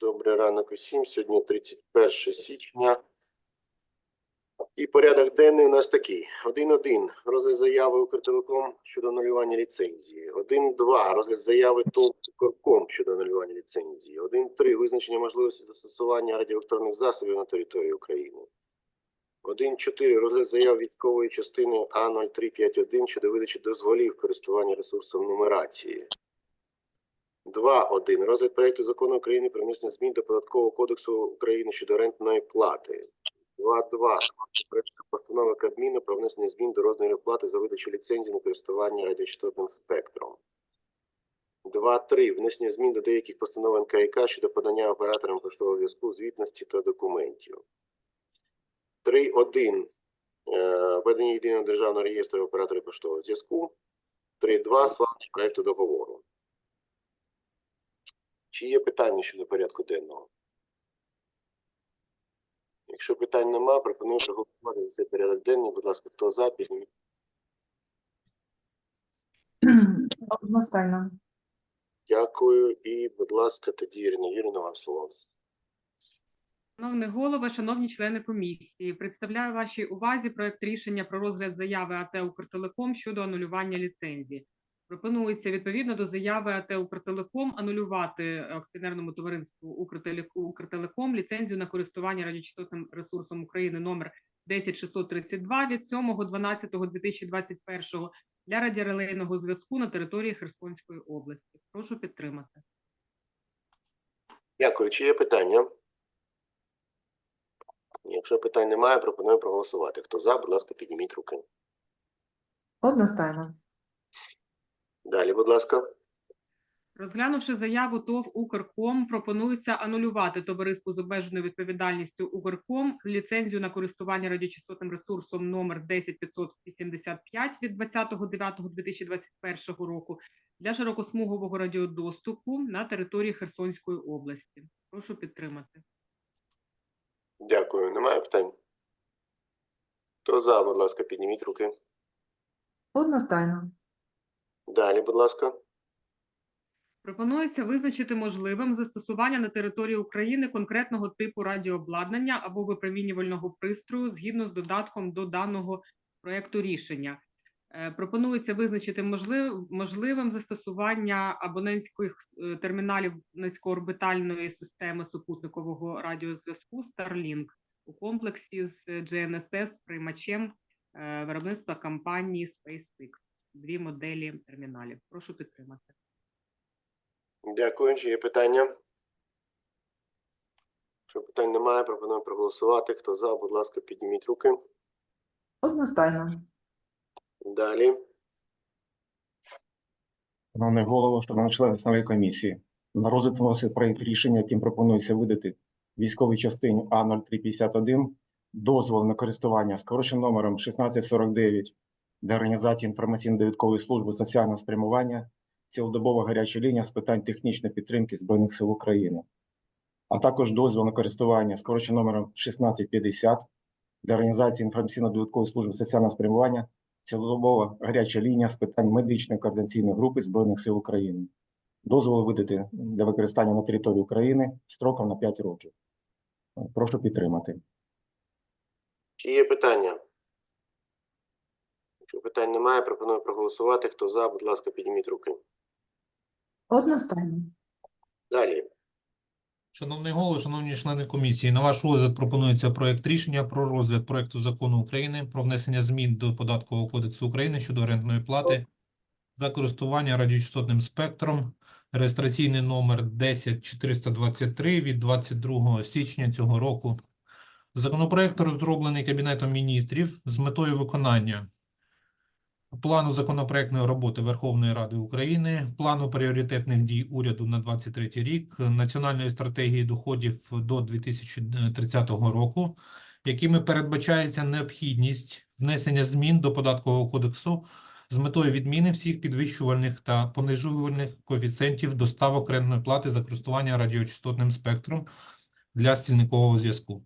Добрий ранок усім. Сьогодні 31 січня. І порядок денний у нас такий. 1.1. Розгляд заяви Укртелеком щодо анулювання ліцензії. 1.2. Розгляд заяви ТОВ «Укрком» щодо анулювання ліцензії. 1.3. Визначення можливості застосування радіоелектронних засобів на території України. 1.4. Розгляд заяв військової частини А0351 щодо видачі дозволів користування ресурсом нумерації. 2.1. Розгляд проекту закону України про внесення змін до Податкового кодексу України щодо рентної плати. 2.2. Проект постанови Кабміну про внесення змін до розмірів плати за видачу ліцензії на користування радіочастотним спектром. 2.3. Внесення змін до деяких постанов НКК щодо подання операторам поштового зв'язку звітності та документів. 3.1. Е, Введення єдиного державного реєстру операторів поштового зв'язку. 3.2. Схвалення проекту договору. Чи є питання щодо порядку денного? Якщо питань нема, пропоную проголосувати за цей порядок денний. Будь ласка, хто за, підніміть. Одностайно. Дякую. І, будь ласка, тоді Ірина Юріна, вам слово. Шановний голово, шановні члени комісії, представляю вашій увазі проект рішення про розгляд заяви АТ «Укртелеком» щодо анулювання ліцензії. Пропонується відповідно до заяви АТ «Укртелеком» анулювати акціонерному товариству «Укртелеку- «Укртелеком» ліцензію на користування радіочастотним ресурсом України номер 10632 від 7.12.2021 для радіорелейного зв'язку на території Херсонської області. Прошу підтримати. Дякую. Чи є питання? Якщо питань немає, пропоную проголосувати. Хто за, будь ласка, підніміть руки. Одностайно. Далі, будь ласка. Розглянувши заяву ТОВ «Укрком», пропонується анулювати товариству з обмеженою відповідальністю «Укрком» ліцензію на користування радіочастотним ресурсом номер 10585 від 20.09.2021 року для широкосмугового радіодоступу на території Херсонської області. Прошу підтримати. Дякую. Немає питань? Хто за, будь ласка, підніміть руки. Одностайно. Далі, будь ласка. Пропонується визначити можливим застосування на території України конкретного типу радіообладнання або випромінювального пристрою згідно з додатком до даного проекту рішення. Е, Пропонується визначити можлив- можливим застосування абонентських е, терміналів низькоорбітальної системи супутникового радіозв'язку Starlink у комплексі з GNSS приймачем е, виробництва компанії SpaceX. Дві моделі терміналів. Прошу підтримати. Дякую. Чи є питання? Якщо питань немає, пропоную проголосувати. Хто за, будь ласка, підніміть руки. Одностайно. Далі. Шановний голово, шановні члени основної комісії, на розгляд вносить проєкт рішення, яким пропонується видати військовій частині А0351 дозвол на користування скороченим номером 1649 для організації інформаційно-довідкової служби соціального спрямування цілодобова гаряча лінія з питань технічної підтримки Збройних сил України, а також дозвіл на користування скороченим номером 1650 для організації інформаційно-довідкової служби соціального спрямування цілодобова гаряча лінія з питань медичної координаційної групи Збройних сил України. Дозвол видати для використання на території України строком на 5 років. Прошу підтримати. Чи є питання? Якщо питань немає, пропоную проголосувати. Хто за, будь ласка, підніміть руки. Одностайно. Далі. Шановний голово, шановні члени комісії, на ваш розгляд пропонується проект рішення про розгляд проекту закону України про внесення змін до Податкового кодексу України щодо орендної плати за користування радіочастотним спектром, реєстраційний номер 10423 від 22 січня цього року. Законопроект розроблений Кабінетом міністрів з метою виконання плану законопроектної роботи Верховної Ради України, плану пріоритетних дій уряду на 23 рік, національної стратегії доходів до 2030 року, якими передбачається необхідність внесення змін до податкового кодексу з метою відміни всіх підвищувальних та понижувальних коефіцієнтів до ставок рентної плати за користування радіочастотним спектром для стільникового зв'язку.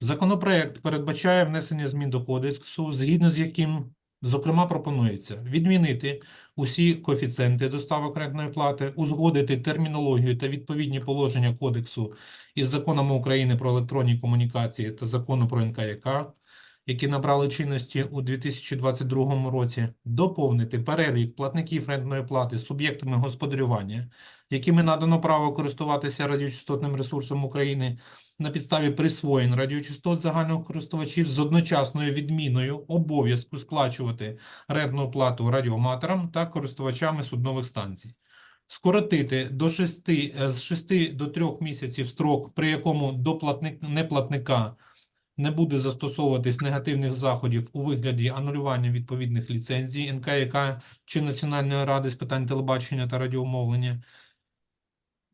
Законопроект передбачає внесення змін до кодексу, згідно з яким Зокрема, пропонується відмінити усі коефіцієнти доставок рентної плати, узгодити термінологію та відповідні положення кодексу із законами України про електронні комунікації та закону про НКЯК, які набрали чинності у 2022 році, доповнити перелік платників рентної плати суб'єктами господарювання, якими надано право користуватися радіочастотним ресурсом України на підставі присвоєнь радіочастот загальних користувачів з одночасною відміною обов'язку сплачувати рентну плату радіоматорам та користувачами суднових станцій. Скоротити до 6, з 6 до 3 місяців строк, при якому до платник, неплатника не буде застосовуватись негативних заходів у вигляді анулювання відповідних ліцензій НКЯК чи Національної ради з питань телебачення та радіомовлення.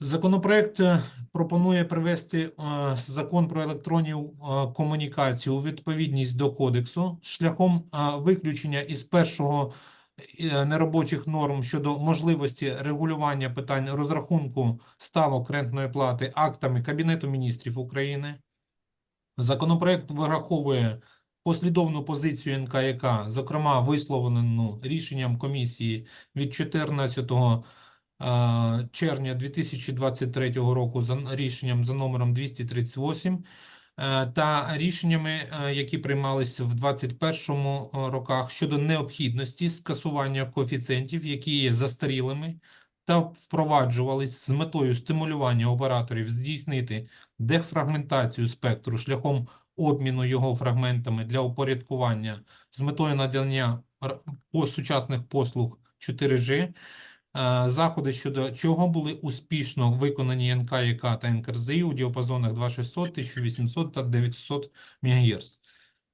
Законопроект е, пропонує привести е, закон про електронні е, комунікації у відповідність до кодексу шляхом виключення із першого неробочих норм щодо можливості регулювання питань розрахунку ставок рентної плати актами Кабінету міністрів України. Законопроект враховує послідовну позицію НКЯК, зокрема висловлену рішенням комісії від 14 е, червня 2023 року за рішенням за номером 238 е, та рішеннями, е, які приймалися в 2021 роках щодо необхідності скасування коефіцієнтів, які є застарілими та впроваджувались з метою стимулювання операторів здійснити дефрагментацію спектру шляхом обміну його фрагментами для упорядкування з метою надання сучасних послуг 4G, е, заходи щодо чого були успішно виконані НКЯК та НКРЗІ у діапазонах 2600, 1800 та 900 МГц.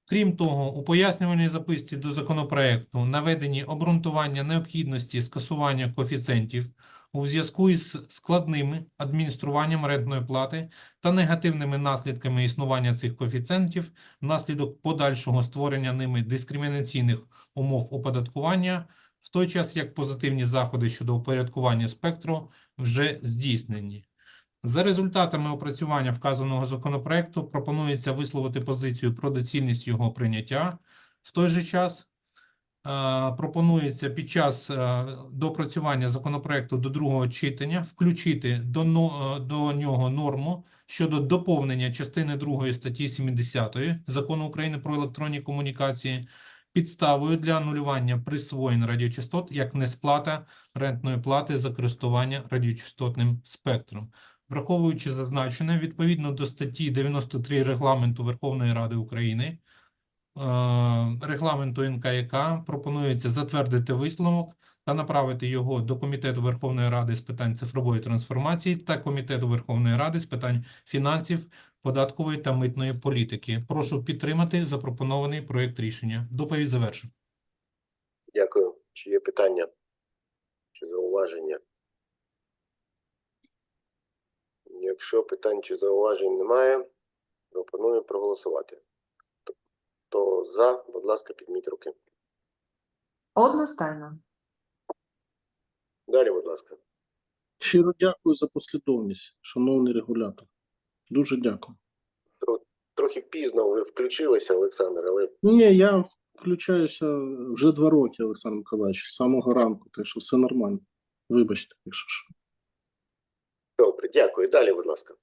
Крім того, у пояснювальній записці до законопроекту наведені обґрунтування необхідності скасування коефіцієнтів у зв'язку із складними адмініструванням рентної плати та негативними наслідками існування цих коефіцієнтів внаслідок подальшого створення ними дискримінаційних умов оподаткування, в той час як позитивні заходи щодо упорядкування спектру вже здійснені. За результатами опрацювання вказаного законопроекту пропонується висловити позицію про доцільність його прийняття. В той же час е, пропонується під час е, допрацювання законопроекту до другого читання включити до, е, до нього норму щодо доповнення частини 2 статті 70 Закону України про електронні комунікації підставою для анулювання присвоєнь радіочастот як несплата рентної плати за користування радіочастотним спектром. Враховуючи зазначене, відповідно до статті 93 Регламенту Верховної Ради України, е, регламенту НКЯК пропонується затвердити висновок та направити його до Комітету Верховної Ради з питань цифрової трансформації та Комітету Верховної Ради з питань фінансів, податкової та митної політики. Прошу підтримати запропонований проєкт рішення. Доповідь завершив. Дякую. Чи є питання? Чи зауваження? Якщо питань чи зауважень немає, пропоную проголосувати. Хто- Хто за, будь ласка, підміть руки. Одностайно. Далі, будь ласка. Щиро дякую за послідовність, шановний регулятор. Дуже дякую. Трохи пізно ви включилися, Олександр, але Ні, я включаюся вже два роки, Олександр Миколаївич, з самого ранку, так що все нормально. Вибачте, якщо що. Дякую. Далі, будь ласка.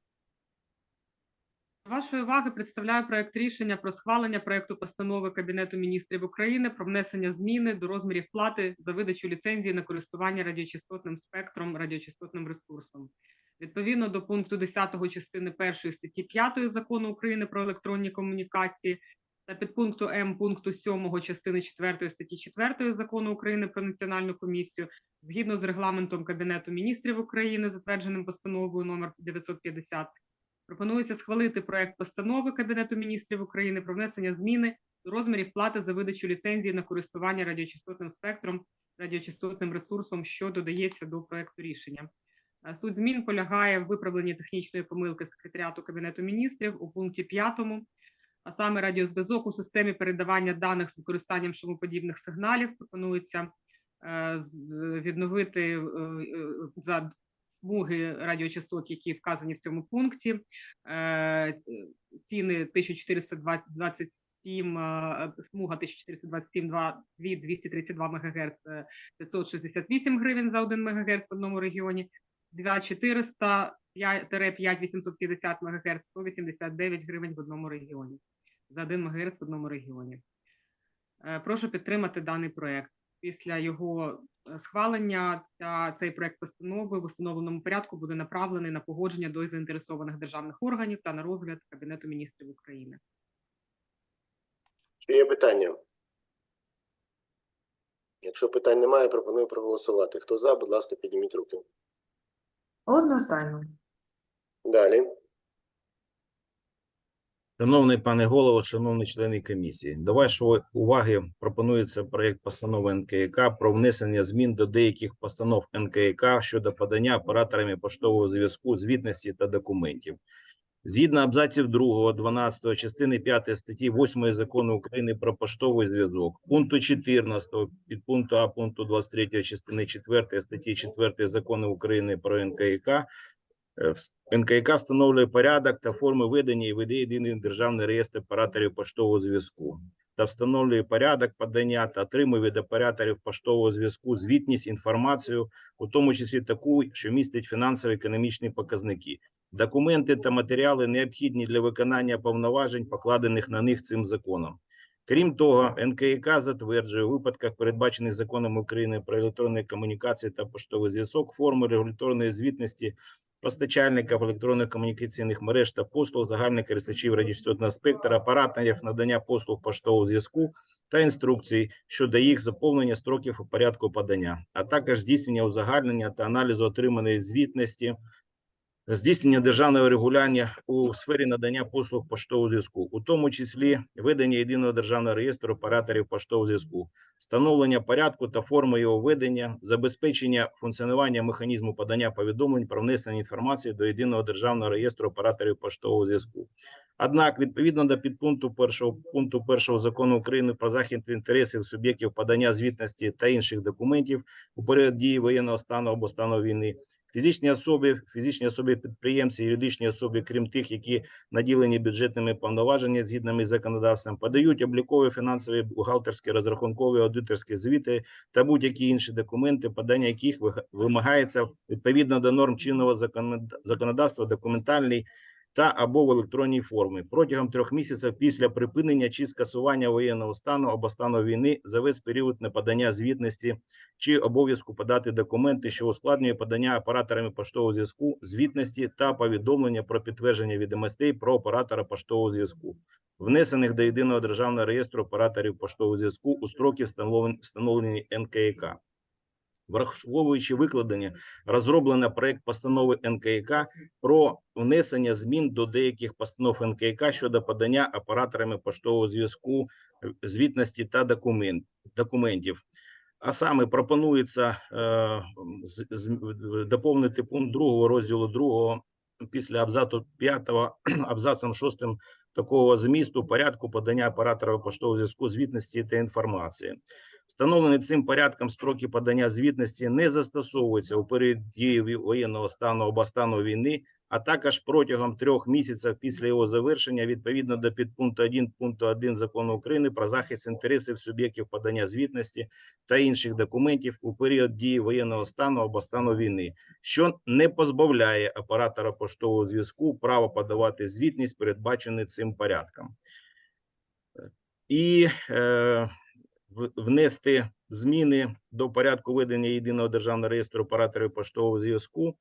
Вашої уваги представляю проект рішення про схвалення проекту постанови Кабінету міністрів України про внесення зміни до розмірів плати за видачу ліцензії на користування радіочастотним спектром радіочастотним ресурсом. Відповідно до пункту 10 частини 1 статті 5 Закону України про електронні комунікації підпункту М пункту 7 частини 4 статті 4 Закону України про національну комісію, згідно з регламентом Кабінету міністрів України, затвердженим постановою номер 950, Пропонується схвалити проект постанови Кабінету міністрів України про внесення зміни до розмірів плати за видачу ліцензії на користування радіочастотним спектром, радіочастотним ресурсом, що додається до проекту рішення. Е, Суть змін полягає в виправленні технічної помилки секретаріату Кабінету міністрів у пункті 5, а саме радіозв'язок у системі передавання даних з використанням шумоподібних сигналів. Пропонується е, відновити е, е, за смуги радіочастот, які вказані в цьому пункті. Ціни 1427 7, е, смуга 1427, 2, 232 МГц, це 568 гривень за 1 МГц в одному регіоні, 2400 5-5850 МГц, 189 гривень в одному регіоні, за 1 МГц в одному регіоні. Е, Прошу підтримати даний проект. Після його е, схвалення ця, цей проект постанови в установленому порядку буде направлений на погодження до заінтересованих державних органів та на розгляд Кабінету міністрів України. Чи є питання? Якщо питань немає, пропоную проголосувати. Хто за, будь ласка, підніміть руки. Одностайно. Далі. Шановний пане голово, шановні члени комісії, до вашої уваги пропонується проєкт постанови НКК про внесення змін до деяких постанов НКК щодо подання операторами поштового зв'язку звітності та документів. Згідно абзаців 2, 12 частини 5 статті 8 Закону України про поштовий зв'язок, пункту 14 підпункту А пункту 23 частини 4 статті 4 Закону України про НКК НКК встановлює порядок та форми ведення і веде єдиний державний реєстр операторів поштового зв'язку та встановлює порядок подання та отримує від операторів поштового зв'язку звітність інформацію, у тому числі таку, що містить фінансово-економічні показники, документи та матеріали необхідні для виконання повноважень, покладених на них цим законом. Крім того, НКК затверджує у випадках, передбачених законом України про електронні комунікації та поштовий зв'язок, форми регуляторної звітності постачальників електронних комунікаційних мереж та послуг, загальних користувачів радіочастотного спектра, апаратів надання послуг поштового зв'язку та інструкцій щодо їх заповнення строків у порядку подання, а також здійснення узагальнення та аналізу отриманої звітності, здійснення державного регулювання у сфері надання послуг поштового зв'язку, у тому числі ведення єдиного державного реєстру операторів поштового зв'язку, встановлення порядку та форми його ведення, забезпечення функціонування механізму подання повідомлень про внесення інформації до єдиного державного реєстру операторів поштового зв'язку. Однак, відповідно до підпункту першого пункту першого закону України про захист інтересів суб'єктів подання звітності та інших документів у період дії воєнного стану або стану війни, фізичні особи, фізичні особи підприємці, юридичні особи, крім тих, які наділені бюджетними повноваженнями згідно з законодавством, подають облікові фінансові, бухгалтерські, розрахункові, аудиторські звіти та будь-які інші документи, подання яких вимагається відповідно до норм чинного законод- законодавства документальний та або в електронній формі протягом трьох місяців після припинення чи скасування воєнного стану або стану війни за весь період неподання звітності чи обов'язку подати документи, що ускладнює подання операторами поштового зв'язку, звітності та повідомлення про підтвердження відомостей про оператора поштового зв'язку, внесених до єдиного державного реєстру операторів поштового зв'язку у строки встановлені, НКК. Враховуючи викладення, розроблено проект постанови НКК про внесення змін до деяких постанов НКК щодо подання операторами поштового зв'язку е, звітності та документ, документів. А саме пропонується е, з, з, доповнити пункт 2 розділу 2 після абзацу 5 абзацом 6 такого змісту порядку подання оператора поштового зв'язку звітності та інформації. Встановлені цим порядком строки подання звітності не застосовуються у період дії воєнного стану або стану війни, а також протягом трьох місяців після його завершення відповідно до підпункту 1 пункту 1 закону України про захист інтересів суб'єктів подання звітності та інших документів у період дії воєнного стану або стану війни, що не позбавляє оператора поштового зв'язку права подавати звітність, передбачений цим порядком. І е, внести зміни до порядку ведення єдиного державного реєстру операторів поштового зв'язку,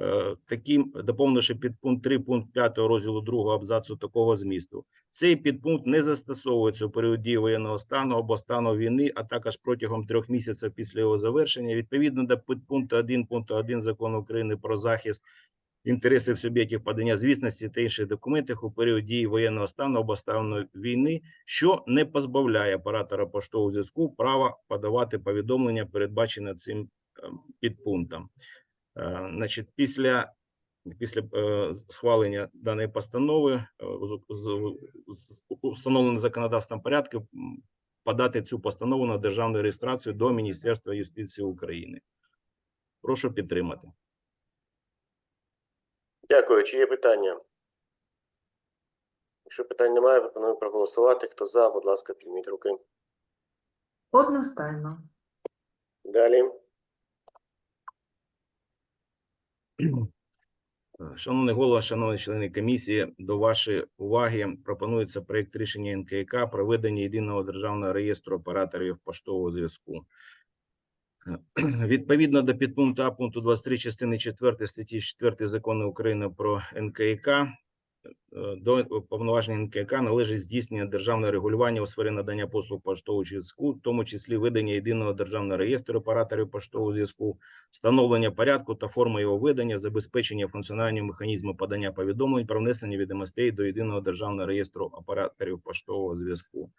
е, таким доповнивши підпункт 3 пункт 5 розділу 2 абзацу такого змісту. Цей підпункт не застосовується у період дії воєнного стану або стану війни, а також протягом трьох місяців після його завершення, відповідно до підпункту 1 пункту 1 закону України про захист інтересів суб'єктів подання звітності та інших документів у період дії воєнного стану або стану війни, що не позбавляє оператора поштового зв'язку права подавати повідомлення, передбачене цим е, підпунктом. Е, Значить, після після е, схвалення даної постанови е, з- з законодавством порядку подати цю постанову на державну реєстрацію до Міністерства юстиції України. Прошу підтримати. Дякую. Чи є питання? Якщо питань немає, пропоную проголосувати. Хто за, будь ласка, підніміть руки. Одностайно. Далі. Шановний голова, шановні члени комісії, до вашої уваги пропонується проект рішення НКК про ведення єдиного державного реєстру операторів поштового зв'язку. Відповідно до підпункту А пункту 23 частини 4 статті 4 Закону України про НКК, е, до повноважень НКК належить здійснення державного регулювання у сфері надання послуг поштового зв'язку, в тому числі ведення єдиного державного реєстру операторів поштового зв'язку, встановлення порядку та форми його ведення, забезпечення функціонування механізму подання повідомлень про внесення відомостей до єдиного державного реєстру операторів поштового зв'язку.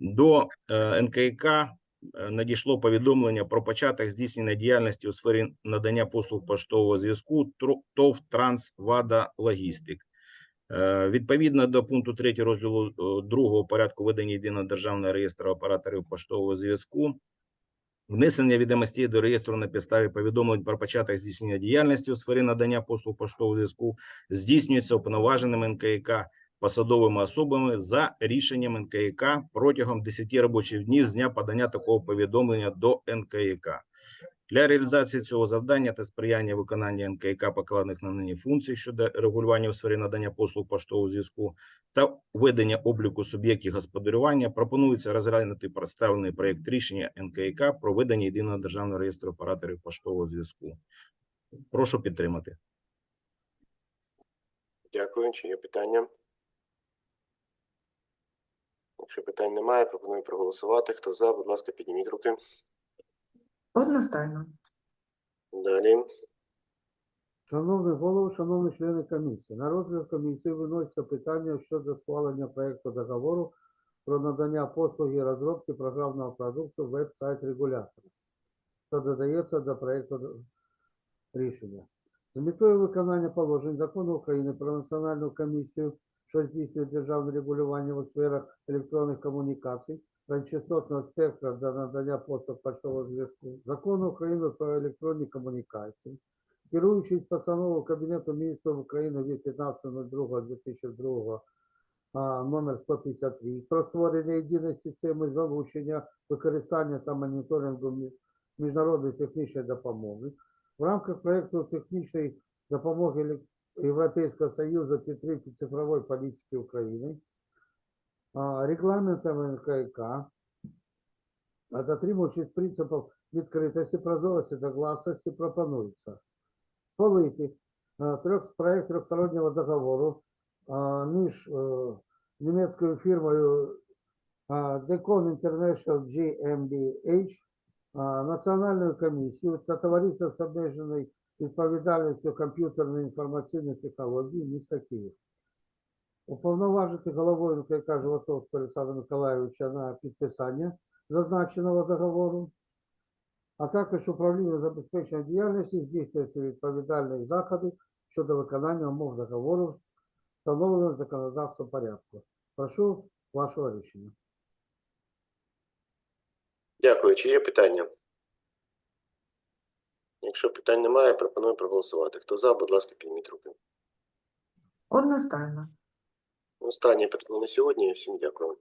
До е, НКК е, надійшло повідомлення про початок здійснення діяльності у сфері надання послуг поштового зв'язку ТОВ Трансвада Логістик. Е, Відповідно до пункту 3 розділу 2 порядку ведення єдиного державного реєстру операторів поштового зв'язку, внесення відомостей до реєстру на підставі повідомлень про початок здійснення діяльності у сфері надання послуг поштового зв'язку здійснюється уповноваженим НКК посадовими особами за рішенням НКК протягом 10 робочих днів з дня подання такого повідомлення до НКК. Для реалізації цього завдання та сприяння виконання НКК покладених на нині функцій щодо регулювання у сфері надання послуг поштового зв'язку та ведення обліку суб'єктів господарювання пропонується розглянути представлений проєкт рішення НКК про ведення єдиного державного реєстру операторів поштового зв'язку. Прошу підтримати. Дякую. Чи є питання? Якщо питань немає, пропоную проголосувати. Хто за, будь ласка, підніміть руки. Одностайно. Далі. Шановний голово, шановні члени комісії, на розгляд комісії виноситься питання щодо схвалення проекту договору про надання послуги розробки програмного продукту веб-сайт регулятора, що додається до проекту рішення. З метою виконання положень закону України про національну комісію, що здійснює державне регулювання у сферах електронних комунікацій, радіочастотного спектра для надання послуг поштового зв'язку, закону України про електронні комунікації, керуючись постановою Кабінету міністрів України від 15.02.2002 а, номер 153 про створення єдиної системи залучення, використання та моніторингу міжнародної технічної допомоги в рамках проекту технічної допомоги Лі- Європейського Союзу підтримки цифрової політики України, а, регламентом НКК, а дотримуючись принципів відкритості, прозорості та гласності, пропонується схвалити е, трьох, проект трьохстороннього договору е, між е, німецькою фірмою е, Decon International GmbH, е, Національною комісією та товариством з обмеженою відповідальністю комп'ютерної інформаційної технології міста Київ. Уповноважити головою НКК Животовського Олександра Миколайовича на підписання зазначеного договору а також управління забезпечення діяльності здійснюється відповідальні заходи щодо виконання умов договору, встановленого законодавством порядку. Прошу вашого рішення. Дякую. Чи є питання? Якщо питань немає, пропоную проголосувати. Хто за, будь ласка, підніміть руки. Одностайно. Останнє питання на сьогодні. Всім дякую.